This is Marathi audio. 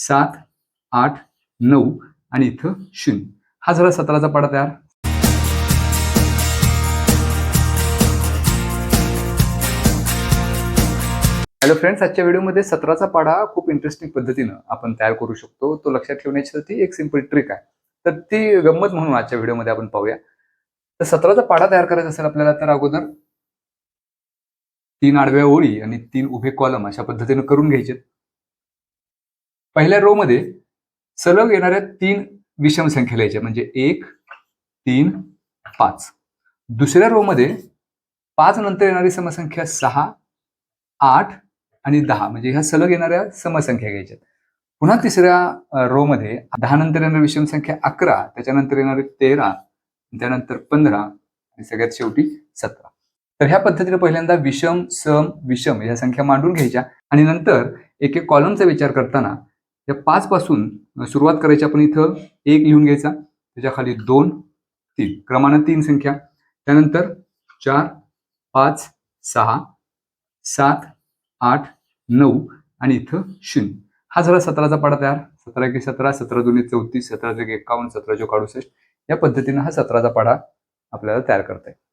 सात आठ नऊ आणि इथं शून्य. हा झाला सतराचा पाडा तयार. हॅलो फ्रेंड्स आजच्या व्हिडिओमध्ये सतराचा पाढा खूप इंटरेस्टिंग पद्धतीनं आपण तयार करू शकतो. तो लक्षात ठेवण्याची एक सिंपल ट्रिक आहे. तर ती गंमत म्हणून आजच्या व्हिडिओमध्ये आपण पाहूया. तर सतराचा पाडा तयार करायचा असेल आपल्याला तर अगोदर तीन आडव्या ओळी आणि तीन उभे कॉलम अशा पद्धतीनं करून घ्यायचे पहिल्या रो मध्ये सलग येणाऱ्या तीन विषम संख्या लिहायच्या म्हणजे एक तीन पाच. दुसऱ्या रो मध्ये पाच नंतर येणारी समसंख्या सहा आठ आणि दहा. म्हणजे ह्या सलग येणाऱ्या समसंख्या घ्यायच्या. पुन्हा तिसऱ्या रो मध्ये दहा नंतर येणारी विषम संख्या अकरा त्याच्यानंतर येणारी तेरा त्यानंतर पंधरा आणि सगळ्यात शेवटी सतरा. तर ह्या पद्धतीने पहिल्यांदा विषम सम विषम या संख्या मांडून घ्यायच्या. आणि नंतर एक एक कॉलमचा विचार करताना या पाचपासून सुरुवात करायची आपण इथं. एक लिहून घ्यायचा. त्याच्याखाली दोन तीन. क्रमानं तीन संख्या. त्यानंतर चार पाच सहा सात आठ नऊ आणि इथं शून्य. हा झाला सतराचा पाडा तयार. सतरा एक सतरा सतरा दोन्ही चौतीस सतरा एक एकावन्न सतरा जो अडुसष्ट. या पद्धतीनं हा सतराचा पाढा आपल्याला तयार करता येईल.